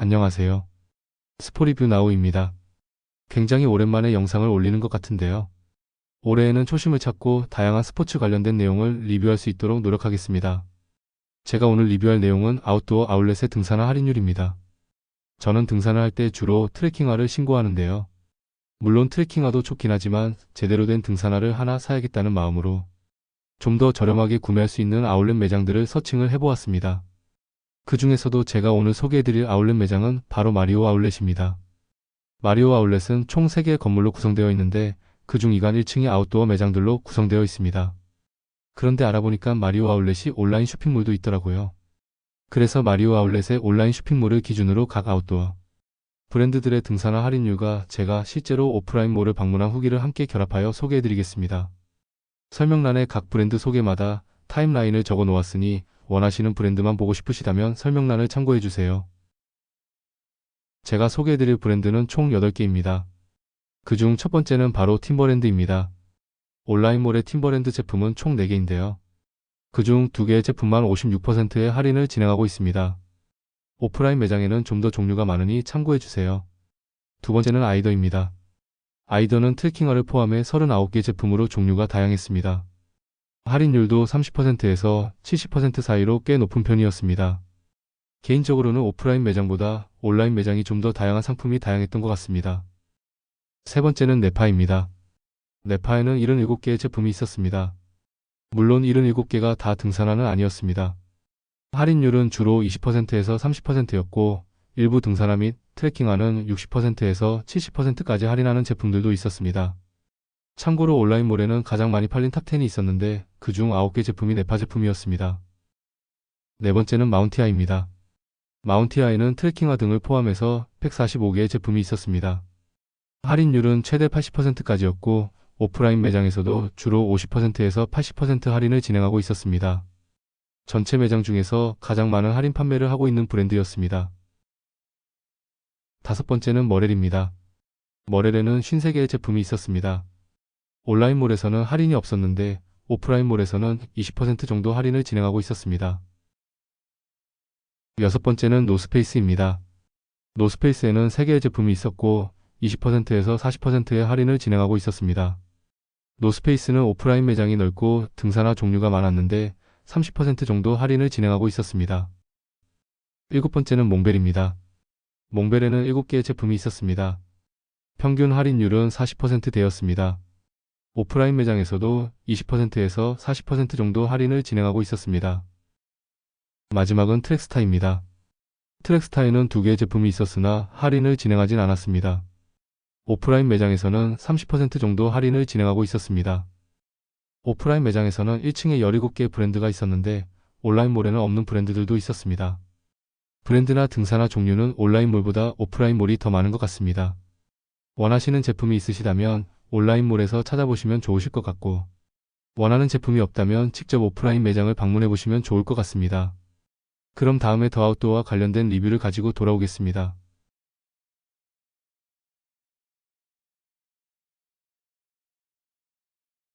안녕하세요. 스포리뷰 나우입니다. 굉장히 오랜만에 영상을 올리는 것 같은데요. 올해에는 초심을 찾고 다양한 스포츠 관련된 내용을 리뷰할 수 있도록 노력하겠습니다. 제가 오늘 리뷰할 내용은 아웃도어 아울렛의 등산화 할인율입니다. 저는 등산을 할 때 주로 트레킹화를 신고하는데요. 물론 트레킹화도 좋긴 하지만 제대로 된 등산화를 하나 사야겠다는 마음으로 좀 더 저렴하게 구매할 수 있는 아울렛 매장들을 서칭을 해보았습니다. 그 중에서도 제가 오늘 소개해드릴 아울렛 매장은 바로 마리오 아울렛입니다. 마리오 아울렛은 총 3개의 건물로 구성되어 있는데 그중 2간 1층이 아웃도어 매장들로 구성되어 있습니다. 그런데 알아보니까 마리오 아울렛이 온라인 쇼핑몰도 있더라고요. 그래서 마리오 아울렛의 온라인 쇼핑몰을 기준으로 각 아웃도어 브랜드들의 등산화 할인율과 제가 실제로 오프라인 몰을 방문한 후기를 함께 결합하여 소개해드리겠습니다. 설명란에 각 브랜드 소개마다 타임라인을 적어 놓았으니 원하시는 브랜드만 보고 싶으시다면 설명란을 참고해주세요. 제가 소개해드릴 브랜드는 총 8개입니다. 그 중 첫 번째는 바로 팀버랜드입니다. 온라인몰의 팀버랜드 제품은 총 4개인데요. 그 중 2개의 제품만 56%의 할인을 진행하고 있습니다. 오프라인 매장에는 좀 더 종류가 많으니 참고해주세요. 두 번째는 아이더입니다. 아이더는 트레킹화를 포함해 39개 제품으로 종류가 다양했습니다. 할인율도 30%에서 70% 사이로 꽤 높은 편이었습니다. 개인적으로는 오프라인 매장보다 온라인 매장이 좀 더 다양한 상품이 다양했던 것 같습니다. 세 번째는 네파입니다. 네파에는 77개의 제품이 있었습니다. 물론 77개가 다 등산화는 아니었습니다. 할인율은 주로 20%에서 30%였고 일부 등산화 및 트레킹화는 60%에서 70%까지 할인하는 제품들도 있었습니다. 참고로 온라인몰에는 가장 많이 팔린 탑10이 있었는데 그중 9개 제품이 네파 제품이었습니다. 네 번째는 마운티아입니다. 마운티아에는 트레킹화 등을 포함해서 145개의 제품이 있었습니다. 할인율은 최대 80%까지였고 오프라인 매장에서도 주로 50%에서 80% 할인을 진행하고 있었습니다. 전체 매장 중에서 가장 많은 할인 판매를 하고 있는 브랜드였습니다. 다섯 번째는 머렐입니다. 머렐에는 53개의 제품이 있었습니다. 온라인몰에서는 할인이 없었는데 오프라인몰에서는 20% 정도 할인을 진행하고 있었습니다. 여섯 번째는 노스페이스입니다. 노스페이스에는 3개의 제품이 있었고 20%에서 40%의 할인을 진행하고 있었습니다. 노스페이스는 오프라인 매장이 넓고 등산화 종류가 많았는데 30% 정도 할인을 진행하고 있었습니다. 일곱 번째는 몽벨입니다. 몽벨에는 7개의 제품이 있었습니다. 평균 할인율은 40%대였습니다. 오프라인 매장에서도 20%에서 40% 정도 할인을 진행하고 있었습니다. 마지막은 트랙스타입니다. 트랙스타에는 2개의 제품이 있었으나 할인을 진행하진 않았습니다. 오프라인 매장에서는 30% 정도 할인을 진행하고 있었습니다. 오프라인 매장에서는 1층에 17개의 브랜드가 있었는데 온라인몰에는 없는 브랜드들도 있었습니다. 브랜드나 등산화 종류는 온라인몰보다 오프라인몰이 더 많은 것 같습니다. 원하시는 제품이 있으시다면 온라인몰에서 찾아보시면 좋으실 것 같고 원하는 제품이 없다면 직접 오프라인 매장을 방문해 보시면 좋을 것 같습니다. 그럼 다음에 더 아웃도어와 관련된 리뷰를 가지고 돌아오겠습니다.